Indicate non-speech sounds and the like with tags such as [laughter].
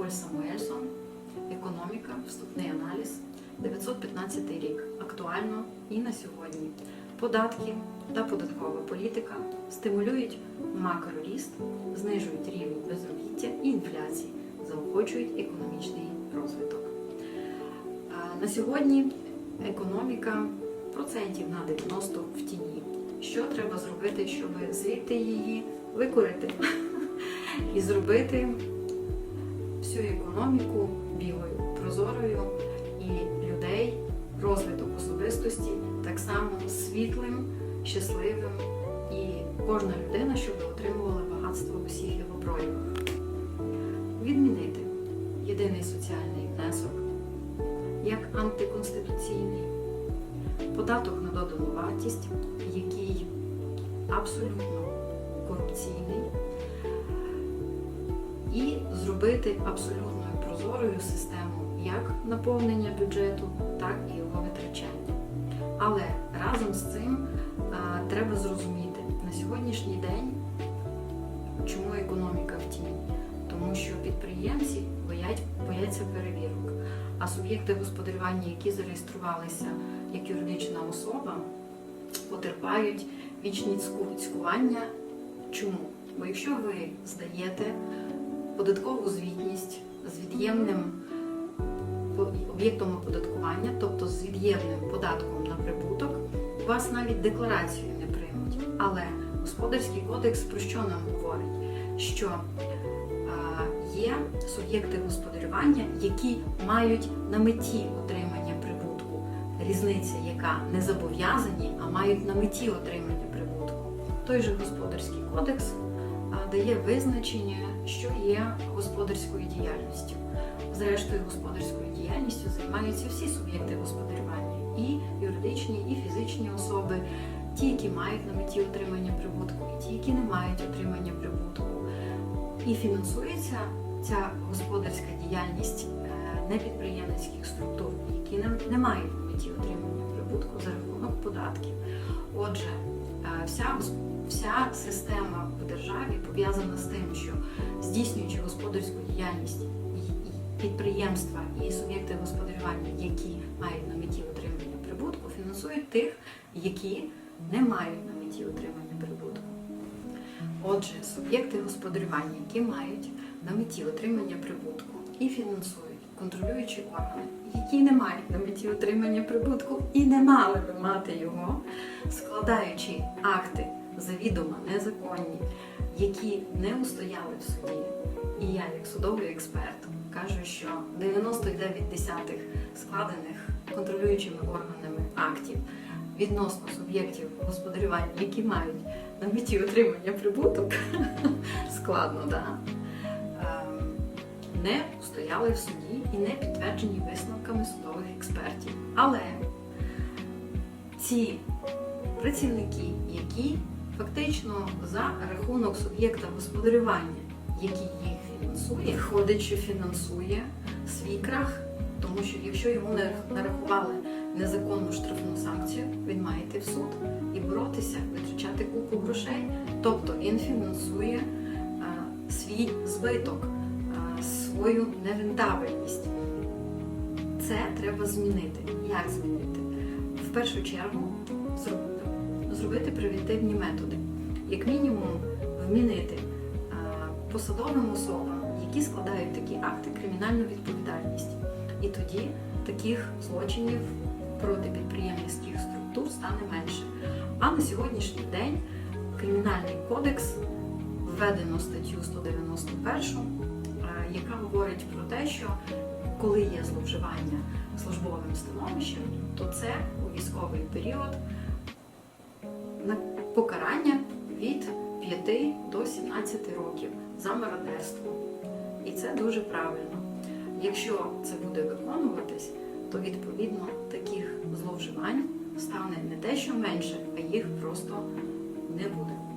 Поль Самуельсон. Економіка, вступний аналіз, 915 рік. Актуально і на сьогодні. Податки та податкова політика стимулюють макроріст, знижують рівень безробіття і інфляції, заохочують економічний розвиток. На сьогодні економіка процентів на 90 в тіні. Що треба зробити, щоб звідти її викорити [laughs] і зробити всю економіку білою, прозорою і людей, розвиток особистості так само світлим, щасливим. І кожна людина, щоб отримувала багатство в усіх його проявах. Відмінити єдиний соціальний внесок як антиконституційний. Податок на додану вартість, який абсолютно корупційний, зробити абсолютно прозорою систему як наповнення бюджету, так і його витрачання. Але разом з цим а, треба зрозуміти на сьогоднішній день, чому економіка в тіні. Тому що підприємці боять, бояться перевірок, а суб'єкти господарювання, які зареєструвалися як юридична особа, потерпають вічні цькування. Чому? Бо якщо ви здаєте податкову звітність з від'ємним об'єктом оподаткування, тобто з від'ємним податком на прибуток, вас навіть декларацію не приймуть. Але господарський кодекс про що нам говорить? Що є суб'єкти господарювання, які мають на меті отримання прибутку. Різниця, яка не зобов'язані, а мають на меті отримання прибутку. Той же господарський кодекс дає визначення, що є господарською діяльністю. Зрештою, господарською діяльністю займаються всі суб'єкти господарювання, і юридичні, і фізичні особи, ті, які мають на меті отримання прибутку, і ті, які не мають отримання прибутку. І фінансується ця господарська діяльність е, непідприємницьких структур, які не, мають на меті отримання прибутку за рахунок податків. Отже, вся, вся система в державі пов'язана з тим, що здійснюючи господарську діяльність підприємства і суб'єкти господарювання, які мають на меті отримання прибутку, фінансують тих, які не мають на меті отримання прибутку. Отже, суб'єкти господарювання, які мають на меті отримання прибутку і фінансують контролюючі органи, які не мають на меті отримання прибутку і не мали би мати його, складаючи акти завідомо незаконні, які не устояли в суді. І я, як судовий експерт, кажу, що 99 десятих складених контролюючими органами актів відносно суб'єктів господарювання, які мають на меті отримання прибуток, [laughs] складно, да? ем, не стояли в суді і не підтверджені висновками судових експертів. Але ці працівники, які фактично за рахунок суб'єкта господарювання, який їх фінансує, виходить, що фінансує свій крах, тому що якщо йому нарахували незаконну штрафну санкцію, він має йти в суд і боротися, витрачати купу грошей. Тобто він фінансує а, свій збиток, свою нерентабельність. Це треба змінити. Як змінити? В першу чергу зробити превентивні методи. Як мінімум, вмінити посадовим особам, які складають такі акти, кримінальну відповідальність. І тоді таких злочинів проти підприємницьких структур стане менше. А на сьогоднішній день Кримінальний кодекс введено статтю 191, е, яка говорить про те, що коли є зловживання службовим становищем, то це у військовий період покарання від 5 до 17 років за мародерство. І це дуже правильно. Якщо це буде виконуватись, то відповідно таких зловживань стане не те, що менше, а їх просто не буде.